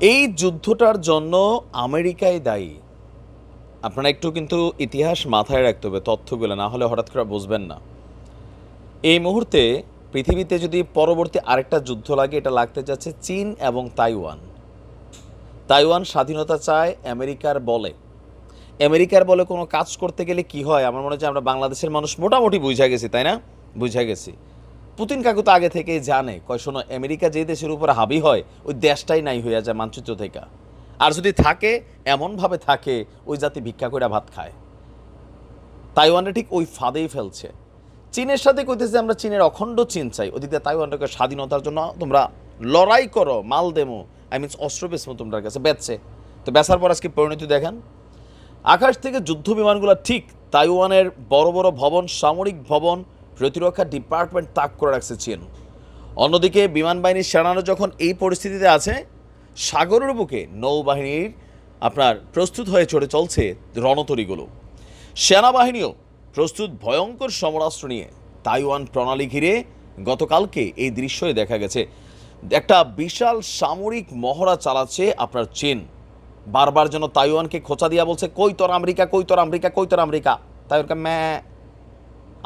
এই যুদ্ধটার জন্য আমেরিকাই দায়ী। আপনারা একটু কিন্তু ইতিহাস মাথায় রাখতে হবে, তথ্যগুলো, না হলে হঠাৎ করে বুঝবেন না। এই মুহূর্তে পৃথিবীতে যদি পরবর্তী আরেকটা যুদ্ধ লাগে, এটা লাগতে যাচ্ছে চীন এবং তাইওয়ান। তাইওয়ান স্বাধীনতা চায় আমেরিকার বলে। আমেরিকার বলে কোনো কাজ করতে গেলে কি হয়? আমার মনে হয় আমরা বাংলাদেশের মানুষ মোটামুটি বুঝা গেছি, তাই না? বুঝা গেছি। পুতিন কাকু তো আগে থেকেই জানে, কয় শোনো, আমেরিকা যে দেশের উপর হাবি হয়, ওই দেশটাই নাই হইয়া যায় মানচিত্র থেকে। আর যদি থাকে, এমনভাবে থাকে, ওই জাতি ভিক্ষা করে ভাত খায়। তাইওয়ানটা ঠিক ওই ফাঁদেই ফেলছে। চীনের সাথে কইতেছে যে আমরা চীনের অখণ্ড চীন চাই। ওদিকে তাইওয়ানটাকে স্বাধীনতার জন্য তোমরা লড়াই করো, মাল দেমো। আই মিনস অস্ত্র বেসমো তোমার কাছে, বেচছে। তো বেচার পর আজকে পরিণতি দেখেন। আকাশ থেকে যুদ্ধ বিমানগুলো ঠিক তাইওয়ানের বড় বড় ভবন, সামরিক ভবন প্রতিরক্ষা ডিপার্টমেন্ট তাক করে রাখছে চীন। অন্যদিকে বিমান বাহিনীর সেনারা যখন এই পরিস্থিতিতে আছে, সাগরের বুকে নৌবাহিনীর আপনার প্রস্তুত হয়ে চড়ে চলছে রণতরীগুলো। সেনাবাহিনীও প্রস্তুত ভয়ঙ্কর সমরাস্ত্র নিয়ে তাইওয়ান প্রণালী ঘিরে গতকালকে এই দৃশ্যই দেখা গেছে। একটা বিশাল সামরিক মহড়া চালাচ্ছে আপনার চীন। বারবার যেন তাইওয়ানকে খোঁচা দিয়া বলছে, কই তোর আমেরিকা, কই তোর আমেরিকা, কই তোর আমেরিকা? তাই ওরকে ম্যা,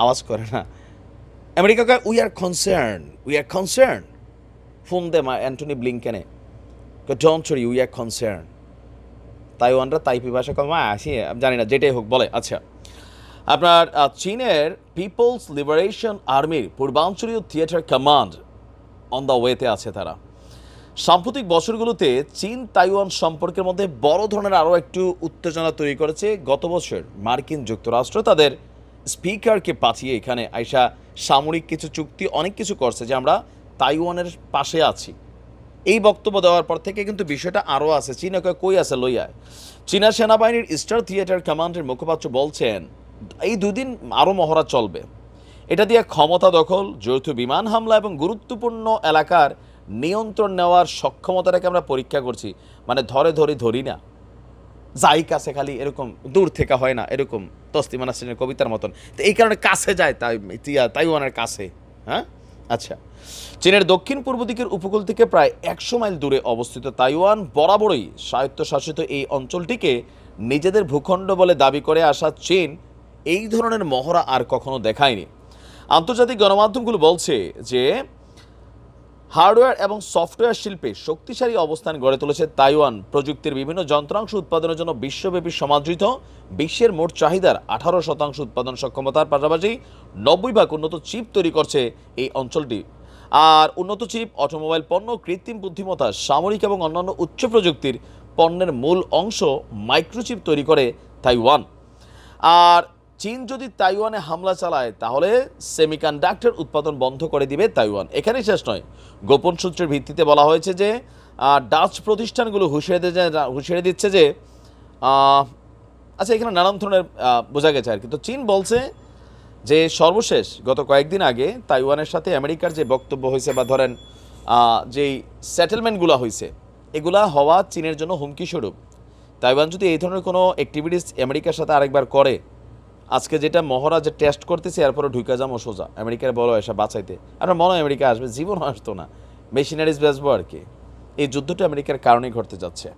আওয়াজ করে না। আমেরিকা কয় we are concern we are concern phone দে মা Antony ব্লিংকেনে don't sorry we are concern তাইওয়ানরা Taipei ভাষা কয় মা আসি জানি না, যেটাই হোক, বলে আচ্ছা। আপনার চীনের পিপলস লিবারেশন আর্মির পূর্বাঞ্চলীয় থিয়েটার কমান্ড অন দ্য ওয়েতে আছে তারা। সাম্প্রতিক বছরগুলোতে চীন তাইওয়ান সম্পর্কের মধ্যে বড় ধরনের আরও একটু উত্তেজনা তৈরি করেছে। গত বছর মার্কিন যুক্তরাষ্ট্র তাদের স্পিকারকে পাঠিয়ে এখানে আইসা সামরিক কিছু চুক্তি অনেক কিছু করছে যে আমরা তাইওয়ানের পাশে আছি। এই বক্তব্য দেওয়ার পর থেকে কিন্তু বিষয়টা আরও আছে। চীনা কই আছে লইয়ায়? চীনা সেনাবাহিনীর স্টার থিয়েটার কমান্ডের মুখপাত্র বলছেন, এই দুদিন আরও মহড়া চলবে। এটা দিয়ে ক্ষমতা দখল, যৌথ বিমান হামলা এবং গুরুত্বপূর্ণ এলাকার নিয়ন্ত্রণ নেওয়ার সক্ষমতাটাকে আমরা পরীক্ষা করছি। মানে ধরে ধরে ধরি না। যাই কাছে খালি এরকম, দূর থেকে হয় না এরকম তস্তিমান হাসিনের কবিতার মতন। তো এই কারণে কাছে যায় তাই তাইওয়ানের কাছে হ্যাঁ? আচ্ছা। চীনের দক্ষিণ পূর্ব দিকের উপকূল থেকে প্রায় একশো মাইল দূরে অবস্থিত তাইওয়ান বরাবরই স্বায়ত্তশাসিত এই অঞ্চলটিকে নিজেদের ভূখণ্ড বলে দাবি করে আসা চীন এই ধরনের মহড়া আর কখনো দেখায়নি। আন্তর্জাতিক গণমাধ্যমগুলো বলছে যে হার্ডওয়্যার এবং সফটওয়্যার শিল্পে শক্তিশালী অবস্থান গড়ে তুলেছে তাইওয়ান। প্রযুক্তির বিভিন্ন যন্ত্রাংশ উৎপাদনের জন্য বিশ্বব্যাপী সমাদৃত, বিশ্বের মোট চাহিদার আঠারো শতাংশ উৎপাদন সক্ষমতার পাশাপাশি নব্বই ভাগ উন্নত চিপ তৈরি করছে এই অঞ্চলটি। আর উন্নত চিপ, অটোমোবাইল পণ্য, কৃত্রিম বুদ্ধিমত্তা, সামরিক এবং অন্যান্য উচ্চ প্রযুক্তির পণ্যের মূল অংশ মাইক্রোচিপ তৈরি করে তাইওয়ান। আর চীন যদি তাইওয়ানে হামলা চালায়, তাহলে সেমিকন্ডাক্টর উৎপাদন বন্ধ করে দিবে তাইওয়ান। এখানেই শেষ নয়। গোপন সূত্রের ভিত্তিতে বলা হয়েছে যে ডাচ প্রতিষ্ঠানগুলো হুঁশিয়ারি হুঁশিয়ারি দিচ্ছে যে আচ্ছা এখানে নানান ধরনের বোঝা গেছে আর কি। তো চীন বলছে যে, সর্বশেষ গত কয়েকদিন আগে তাইওয়ানের সাথে আমেরিকার যে বক্তব্য হয়েছে বা ধরেন যেই সেটেলমেন্টগুলো হয়েছে এগুলা হওয়া চীনের জন্য হুমকি স্বরূপ। তাইওয়ান যদি এই ধরনের কোনো অ্যাক্টিভিটিস আমেরিকার সাথে আরেকবার করে আজকে যেটা মহড়া যে টেস্ট করতেছে এরপরে ঢুকে যাব সোজা। আমেরিকার বলো এসে বাঁচাইতে। আমরা মনে আমেরিকা আসবে জীবন আসতো না। মেশিনারিজ বেসবো আর কি। এই যুদ্ধটা আমেরিকার কারণেই ঘটতে যাচ্ছে।